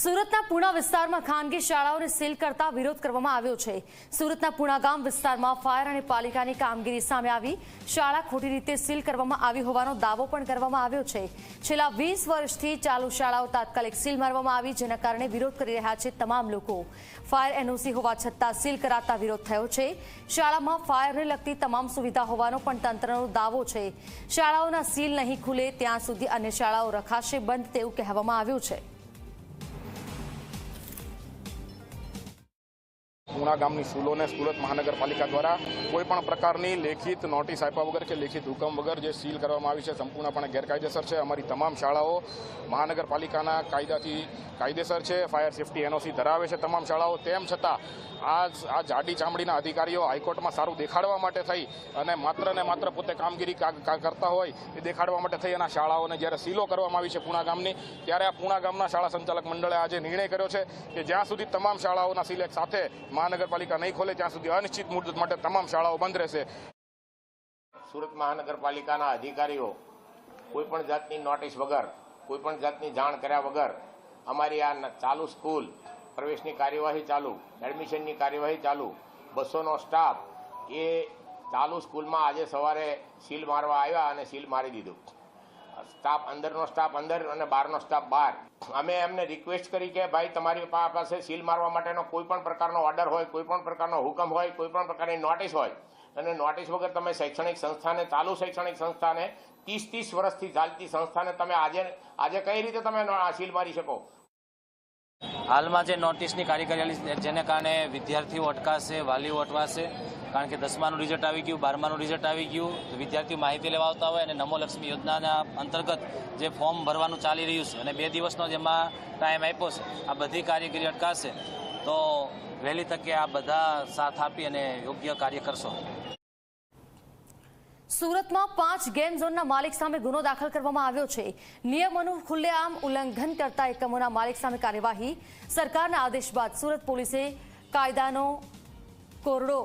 સુરતના પુણા વિસ્તારમાં ખાનગી શાળાઓને સીલ કરતા વિરોધ કરવામાં આવ્યો છે. સુરતના પુણા ગામ વિસ્તારમાં ફાયર અને પાલિકાની કામગીરી સામે આવી. શાળા ખોટી રીતે સીલ કરવામાં આવી હોવાનો દાવો પણ કરવામાં આવ્યો છે. છેલ્લા વીસ વર્ષથી ચાલુ શાળાઓ તાત્કાલિક સીલ મારવામાં આવી, જેના કારણે વિરોધ કરી રહ્યા છે તમામ લોકો. ફાયર એનઓસી હોવા છતાં સીલ કરાતા વિરોધ થયો છે. શાળામાં ફાયરને લગતી તમામ સુવિધા હોવાનો પણ તંત્રનો દાવો છે. શાળાઓના સીલ નહીં ખુલે ત્યાં સુધી અન્ય શાળાઓ રખાશે બંધ તેવું કહેવામાં આવ્યું છે. પૂણા ગામની સ્કૂલોને સુરત મહાનગરપાલિકા દ્વારા કોઈપણ પ્રકારની લેખિત નોટિસ આપ્યા વગર કે લેખિત હુકમ વગર જે સીલ કરવામાં આવી છે, સંપૂર્ણપણે ગેરકાયદેસર છે. અમારી તમામ શાળાઓ મહાનગરપાલિકાના કાયદાથી કાયદેસર છે. ફાયર સેફટી એનઓસી ધરાવે છે તમામ શાળાઓ. તેમ છતાં આ આ જાડી ચામડીના અધિકારીઓ હાઈકોર્ટમાં સારું દેખાડવા માટે થઈ અને માત્ર ને માત્ર પોતે કામગીરી કરતા હોય એ દેખાડવા માટે થઈ. એના શાળાઓને જ્યારે સીલો કરવામાં આવી છે પૂણા ગામની, ત્યારે આ પૂણા ગામના શાળા સંચાલક મંડળે આજે નિર્ણય કર્યો છે કે જ્યાં સુધી તમામ શાળાઓના સિલેક્ટ સાથે સાથે મહાનગરપાલિકા નહીં ખોલે, ત્યાં સુધી અનિશ્ચિત મુદત માટે તમામ શાળાઓ બંધ રહેશે. સુરત મહાનગરપાલિકાના અધિકારીઓ કોઈ પણ જાતની નોટિસ વગર, કોઈપણ જાતની જાણ કર્યા વગર અમારી આ ચાલુ સ્કૂલ પ્રવેશની કાર્યવાહી ચાલુ, એડમિશનની કાર્યવાહી ચાલુ, બસોનો સ્ટાફ એ ચાલુ સ્કૂલમાં આજે સવારે સીલ મારવા આવ્યા અને સીલ મારી દીધું. સ્ટાફ અંદરનો સ્ટાફ અંદર અને બહારનો સ્ટાફ બહાર. અમે એમને રિક્વેસ્ટ કરી કે ભાઈ, તમારી પાસે સીલ મારવા માટેનો કોઈ પણ પ્રકારનો ઓર્ડર હોય, કોઈ પણ પ્રકારનો હુકમ હોય, કોઈ પણ પ્રકારની નોટિસ હોય. અને નોટિસ વગર તમે શૈક્ષણિક સંસ્થાને, ચાલુ શૈક્ષણિક સંસ્થાને ત્રીસ ત્રીસ વર્ષથી ચાલતી સંસ્થાને તમે આજે આજે કઈ રીતે તમે સીલ મારી શકો? હાલમાં જે નોટિસની કાર્યકારી જેને કારણે વિદ્યાર્થીઓ અટકાશે, વાલીઓ અટવાશે, કારણ કે દસમાનું રિઝલ્ટ આવી ગયું, બારમાનું રિઝલ્ટ આવી ગયું વિદ્યાર્થીઓ માહિતી લેવા આવતા હોય અને નમો લક્ષ્મી યોજનાના અંતર્ગત જે ફોર્મ ભરવાનું ચાલી રહ્યું છે અને બે દિવસનો જેમાં ટાઈમ આપ્યો છે, આ બધી કાર્યગીરી અટકાશે, તો વહેલી તકે આ બધા સાથ આપી અને યોગ્ય કાર્ય કરશો. સુરતમાં પાંચ ગેમ ઝોનના માલિક સામે ગુનો દાખલ કરવામાં આવ્યો છે. નિયમોનું ખુલ્લેઆમ ઉલ્લંઘન કરતા એકમોના માલિક સામે કાર્યવાહી. સરકારના આદેશ બાદ સુરત પોલીસે કાયદાનો કોરડો